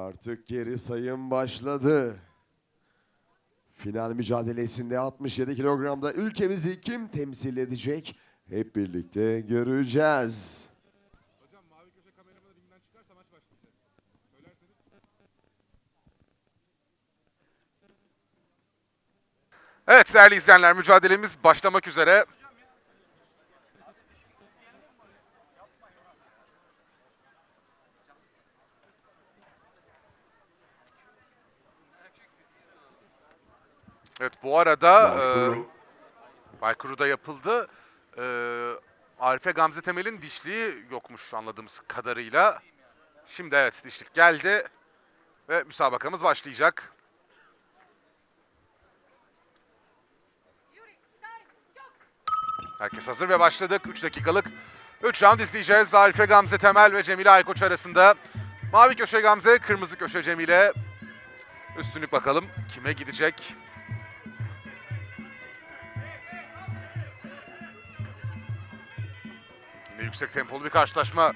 Artık geri sayım başladı. Final mücadelesinde 67 kilogramda ülkemizi kim temsil edecek? Hep birlikte göreceğiz. Hocam mavi köşe kameramanı ringden çıkarsa maç başlayacak. Söylerseniz. Evet değerli izleyenler mücadelemiz başlamak üzere. Evet bu arada e, Baykuru. Baykuru'da yapıldı. E, Arife Gamze Temel'in dişliği yokmuş anladığımız kadarıyla. Şimdi evet dişlik geldi ve müsabakamız başlayacak. Herkes hazır ve başladık. 3 dakikalık 3 round izleyeceğiz. Arife Gamze Temel ve Cemile Aykoç arasında. Mavi köşe Gamze, kırmızı köşe Cemile. Üstünlük bakalım kime gidecek? Yüksek tempolu bir karşılaşma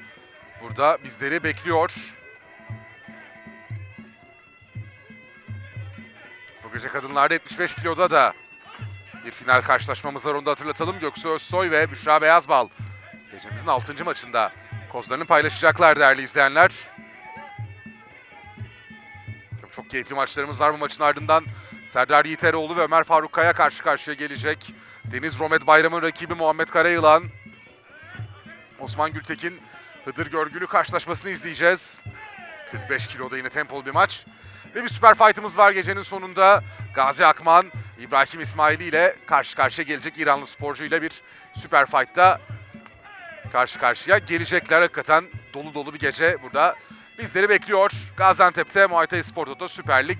burada bizleri bekliyor. Bu gece kadınlarda 75 kiloda da bir final karşılaşmamız var onu da hatırlatalım. Göksu Özsoy ve Büşra Beyazbal gecemizin 6. maçında kozlarını paylaşacaklar değerli izleyenler. Çok keyifli maçlarımız var bu maçın ardından. Serdar Yiğiteroğlu ve Ömer Faruk Kaya karşı karşıya gelecek. Deniz Romet Bayram'ın rakibi Muhammed Karayılan. Osman Gültekin Hıdır Görgülü karşılaşmasını izleyeceğiz. 45 kiloda yine tempolu bir maç. Ve bir süper fight'ımız var gecenin sonunda. Gazi Akman, İbrahim İsmaili ile karşı karşıya gelecek İranlı sporcu ile bir süper fight'ta karşı karşıya gelecekler. Hakikaten dolu dolu bir gece burada bizleri bekliyor. Gaziantep'te Muay Thai Spor Toto Süper Lig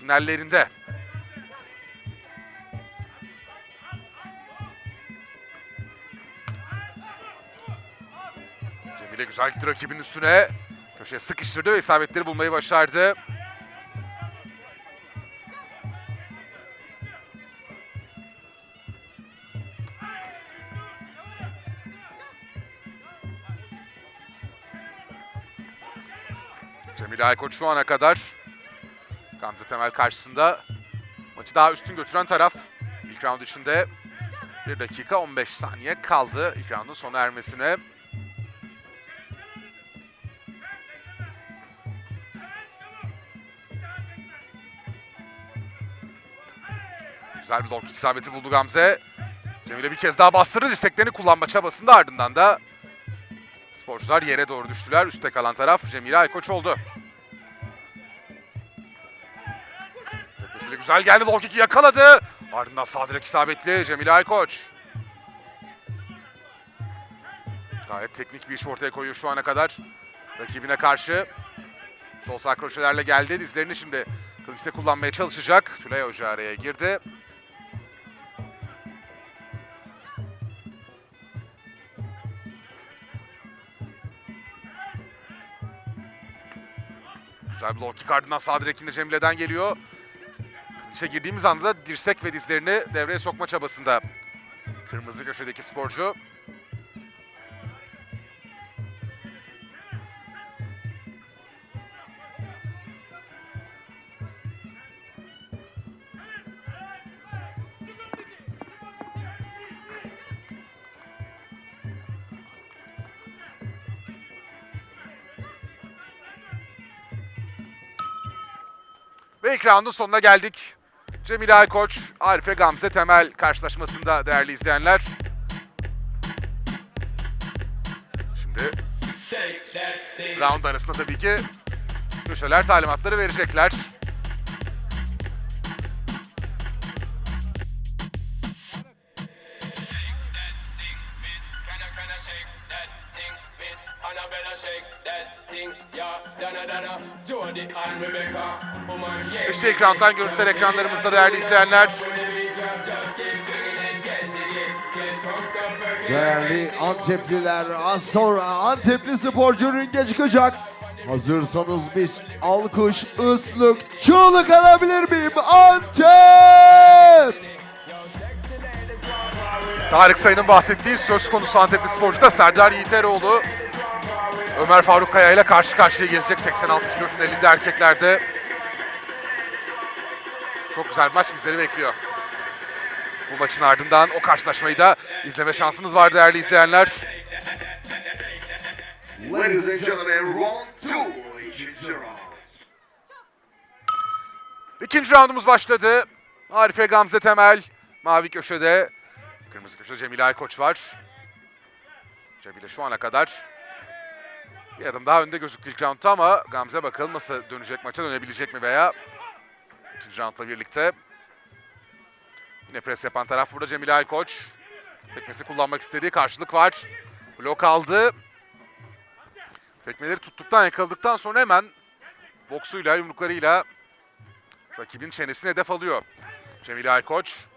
finallerinde. Cemile güzel rakibin üstüne. Köşeye sıkıştırdı ve isabetleri bulmayı başardı. Cemile Aykoç şu ana kadar Gamze Temel karşısında maçı daha üstün götüren taraf. İlk round içinde 1 dakika 15 saniye kaldı ilk roundun sona ermesine. Güzel bir long kick isabeti buldu Gamze. Cemile bir kez daha bastırdı. Dirseklerini kullanma çabasında ardından da sporcular yere doğru düştüler. Üstte kalan taraf Cemile Aykoç oldu. Tepesiyle güzel geldi. Long kick'i yakaladı. Ardından sağ direk isabetli Cemile Aykoç. Gayet teknik bir iş ortaya koyuyor şu ana kadar. Rakibine karşı. Sol sağ kroşelerle geldi. Dizlerini şimdi kılıçta kullanmaya çalışacak. Tülay Hoca araya girdi. Güzel bir kick ardından sağ direkinde Cemile'den geliyor. İşe girdiğimiz anda da dirsek ve dizlerini devreye sokma çabasında. Kırmızı köşedeki sporcu. Ve ilk roundun sonuna geldik. Cemile Aykoç, Arife Gamze Temel karşılaşmasında değerli izleyenler. Şimdi round arasında tabii ki köşeler talimatları verecekler. Shake that thing, miss? Annabella shake that thing, yeah. Donna, Donna, Jody and Rebecca. İşte ilk rounddan görüntüler ekranlarımızda değerli izleyenler. Değerli Antepliler az sonra Antepli sporcu ringe çıkacak. Hazırsanız bir alkış, ıslık, çığlık alabilir miyim? Antep! Tarık Sayın'ın bahsettiği söz konusu Antepli sporcu da Serdar Yiğiteroğlu. Ömer Faruk Kaya ile karşı karşıya gelecek 86 kilo finalinde erkeklerde. Çok güzel bir maç bizleri bekliyor. Bu maçın ardından o karşılaşmayı da izleme şansınız var değerli izleyenler. Ladies and gentlemen, round two. İkinci round. İkinci roundumuz başladı. Arife Gamze Temel mavi köşede. Kırmızı köşede Cemile Aykoç var. Cemile şu ana kadar bir adım daha önde gözüktü ilk roundda ama Gamze bakalım nasıl dönecek maça dönebilecek mi veya ikinci roundla birlikte. Yine pres yapan taraf burada Cemile Aykoç. Tekmesi kullanmak istediği karşılık var. Blok aldı. Tekmeleri tuttuktan yakaladıktan sonra hemen boksuyla yumruklarıyla rakibin çenesine hedef alıyor. Cemile Aykoç.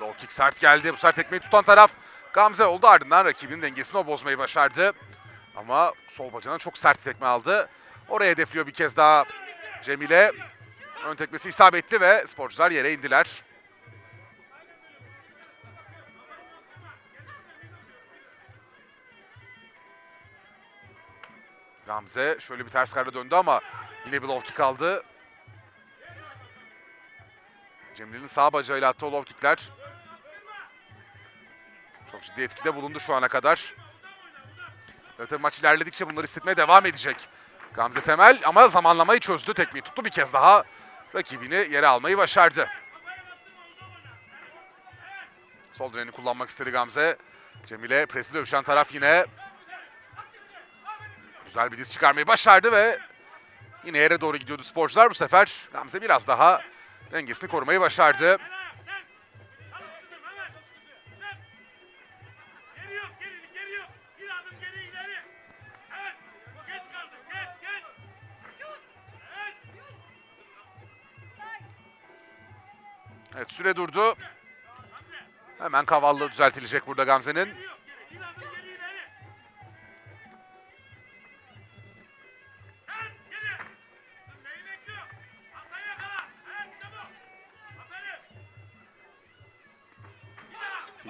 Low kick sert geldi. Bu sefer tekmeyi tutan taraf Gamze oldu. Ardından rakibinin dengesini o bozmayı başardı. Ama sol bacağına çok sert tekme aldı. Oraya hedefliyor bir kez daha Cemile. Ön tekmesi isabetli ve sporcular yere indiler. Gamze şöyle bir ters karda döndü ama yine bir low kick aldı. Cemile'nin sağ bacağıyla attığı low kickler çok ciddi etkide bulundu şu ana kadar. Ve tabii maç ilerledikçe bunları hissetmeye devam edecek. Gamze Temel ama zamanlamayı çözdü. Tekmeyi tuttu bir kez daha. Rakibini yere almayı başardı. Sol direni kullanmak istedi Gamze. Cemile presli dövüşen taraf yine Güzel bir diz çıkarmayı başardı ve yine yere doğru gidiyordu sporcular. Bu sefer Gamze biraz daha dengesini korumayı başardı. Evet süre durdu. Hemen kavallı düzeltilecek burada Gamze'nin.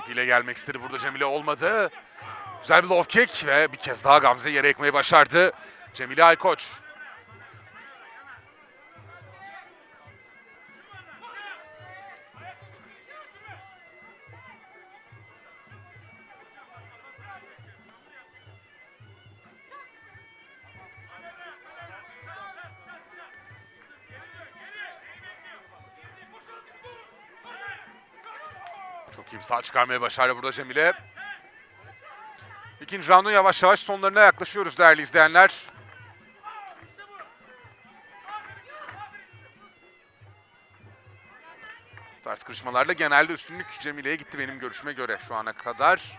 İle gelmek istedi burada Cemile olmadı. Güzel bir low kick ve bir kez daha Gamze yere ekmeyi başardı. Cemile Aykoç. Sağ çıkarmaya başardı burada Cemile. İkinci roundun yavaş yavaş sonlarına yaklaşıyoruz değerli izleyenler. Bu tarz kırışmalarla genelde üstünlük Cemile'ye gitti benim görüşüme göre şu ana kadar.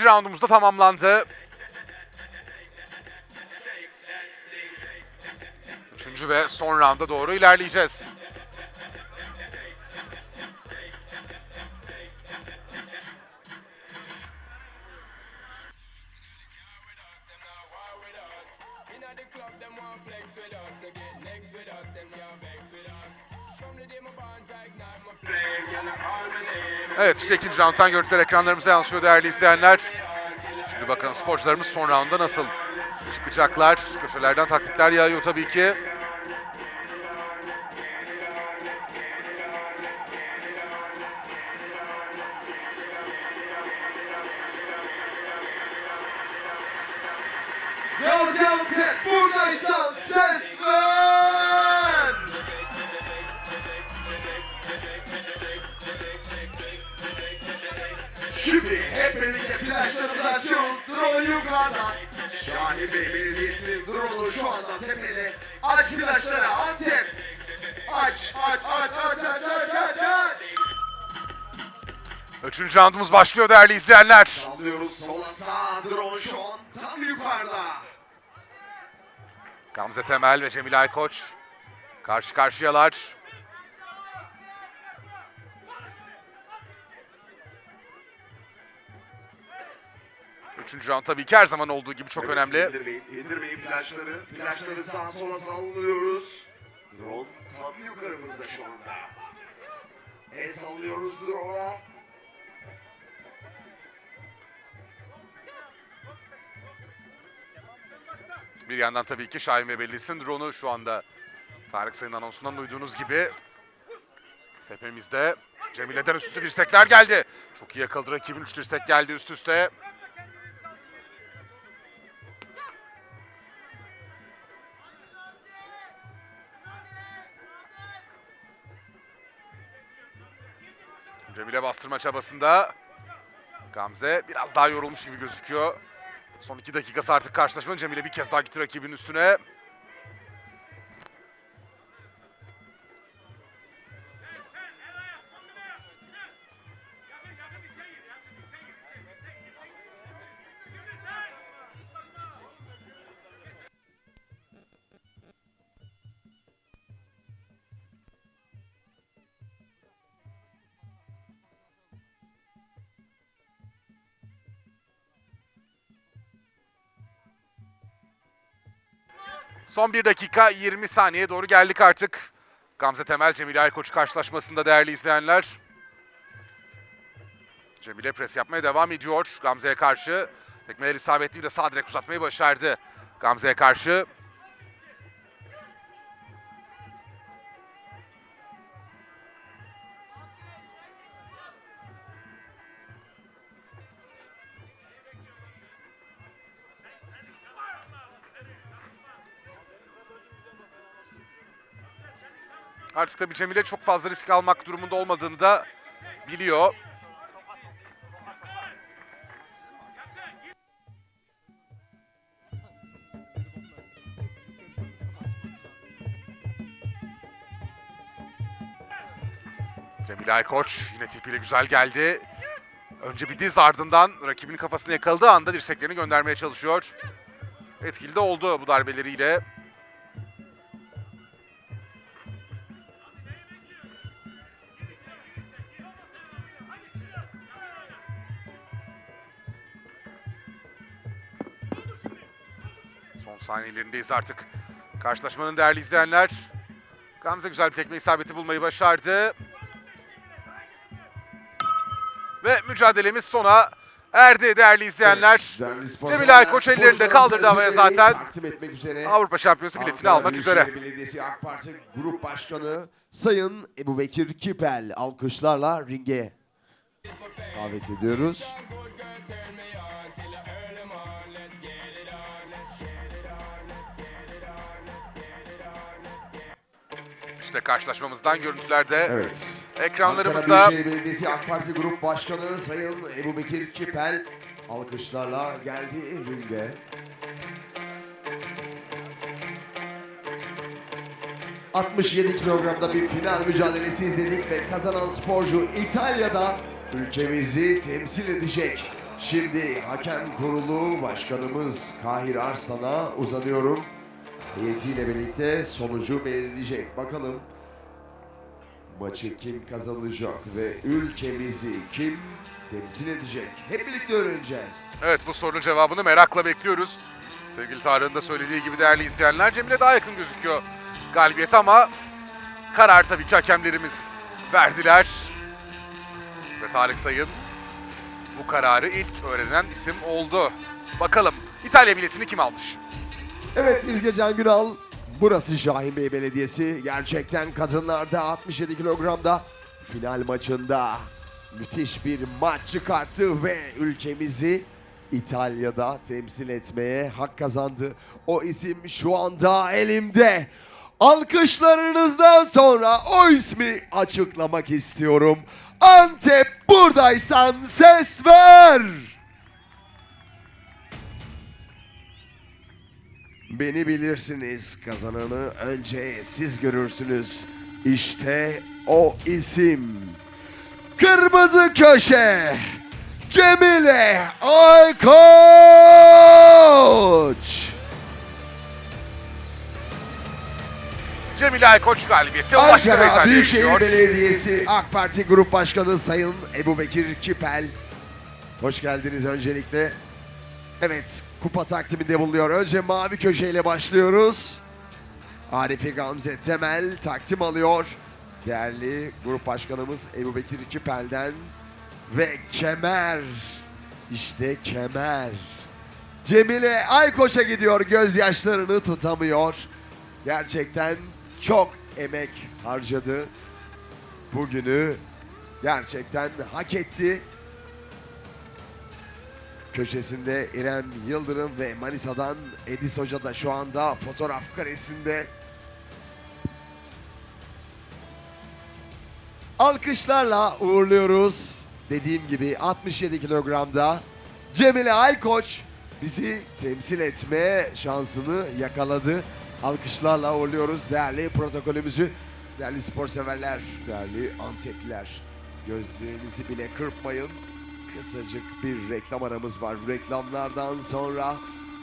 İkinci roundumuz da tamamlandı. Üçüncü ve son rounda doğru ilerleyeceğiz. Evet işte ikinci rounddan görüntüler ekranlarımıza yansıyor değerli izleyenler. Şimdi bakalım sporcularımız son rounda nasıl çıkacaklar. Köşelerden taktikler yağıyor tabii ki. Gaziantep buradaysan ses Drone yukarıdan. Şahin Bey Belediyesi'nin drone'u şu anda tepede. Aç flaşları Antep. Aç, aç, aç, aç, aç, aç, aç, aç. Üçüncü roundumuz başlıyor değerli izleyenler. Sallıyoruz sola sağa. Drone şu an tam yukarıda. Gamze Temel ve Cemil Aykoç karşı karşıyalar. Üçüncü round tabii ki her zaman olduğu gibi çok Evet, önemli. İndirmeyin, indirmeyin flaşları. Flaşları sağa sola sallıyoruz. Drone tam yukarımızda şu anda. El sallıyoruz drone'a. Bir yandan tabii ki Şahin ve Bellis'in drone'u şu anda Tarık Sayın anonsundan duyduğunuz gibi tepemizde. Cemile'den üst üste dirsekler geldi. Çok iyi yakaladı rakibin 3 dirsek geldi üst üste. Cemile bastırma çabasında. Gamze biraz daha yorulmuş gibi gözüküyor. Son iki dakikası artık karşılaşmanın Cemile bir kez daha gitti rakibin üstüne. Son 1 dakika 20 saniye doğru geldik artık. Gamze Temel Cemile Aykoç karşılaşmasında değerli izleyenler. Cemile pres yapmaya devam ediyor Gamze'ye karşı. Tekmeler isabetli de sağ direk uzatmayı başardı Gamze'ye karşı. Artık tabii Cemile çok fazla risk almak durumunda olmadığını da biliyor. Cemile Aykoç yine tipiyle güzel geldi. Önce bir diz ardından rakibinin kafasını yakaladığı anda dirseklerini göndermeye çalışıyor. Etkili de oldu bu darbeleriyle. Saniyelerindeyiz artık. Karşılaşmanın değerli izleyenler. Gamze güzel bir tekme isabeti bulmayı başardı. Ve mücadelemiz sona erdi değerli izleyenler. Değerli spor Cemile severler, Aykoç ellerinde kaldırdı havaya zaten. Avrupa Şampiyonası biletini Ankara almak üzere. Belediyesi AK Parti Grup Başkanı Sayın Ebu Bekir Kipel alkışlarla ringe davet ediyoruz. İşte karşılaşmamızdan görüntülerde Evet. ekranlarımızda Ankara Büyükşehir Belediyesi AK Parti Grup Başkanı Sayın Ebu Bekir Kipel alkışlarla geldi ringe. ...67 kilogramda bir final mücadelesi izledik ve kazanan sporcu İtalya'da ülkemizi temsil edecek. Şimdi hakem kurulu başkanımız Kahir Arslan'a uzanıyorum. Heyetiyle birlikte sonucu belirleyecek. Bakalım maçı kim kazanacak ve ülkemizi kim temsil edecek? Hep birlikte öğreneceğiz. evet bu sorunun cevabını merakla bekliyoruz. Sevgili Tarık'ın da söylediği gibi değerli izleyenler Cemile daha yakın gözüküyor galibiyet ama karar tabii ki hakemlerimiz verdiler. Ve Tarık Sayın bu kararı ilk öğrenen isim oldu. Bakalım İtalya biletini kim almış? Evet İzgecan Günal, burası Şahin Bey Belediyesi. Gerçekten kadınlarda 67 kilogramda final maçında müthiş bir maç çıkarttı ve ülkemizi İtalya'da temsil etmeye hak kazandı. O isim şu anda elimde. Alkışlarınızdan sonra o ismi açıklamak istiyorum. Antep buradaysan ses ver. Beni bilirsiniz. Kazananı önce siz görürsünüz. İşte o isim. Kırmızı köşe. Cemile Aykoç. Cemile Aykoç galibiyeti ulaştı Ankara Büyükşehir. Belediyesi AK Parti Grup Başkanı Sayın Ebu Bekir Kipel. Hoş geldiniz öncelikle. Evet, kupa takdiminde bulunuyor. Önce mavi köşeyle başlıyoruz. Arifi Gamze Temel takdim alıyor. Değerli grup başkanımız Ebu Bekir Kipel'den. Ve kemer. İşte kemer. Cemile Aykoç'a gidiyor. Gözyaşlarını tutamıyor. Gerçekten çok emek harcadı. Bugünü gerçekten hak etti. Köşesinde İrem Yıldırım ve Manisa'dan Edis Hoca da şu anda fotoğraf karesinde. Alkışlarla uğurluyoruz. Dediğim gibi 67 kilogramda Cemile Aykoç bizi temsil etme şansını yakaladı. Alkışlarla uğurluyoruz değerli protokolümüzü. Değerli spor severler, değerli Antepliler. Gözlerinizi bile kırpmayın. Kısacık bir reklam aramız var. Reklamlardan sonra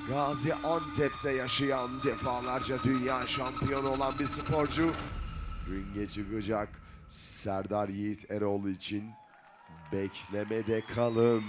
Gaziantep'te yaşayan defalarca dünya şampiyonu olan bir sporcu ringe çıkacak. Serdar Yiğit Eroğlu için beklemede kalın.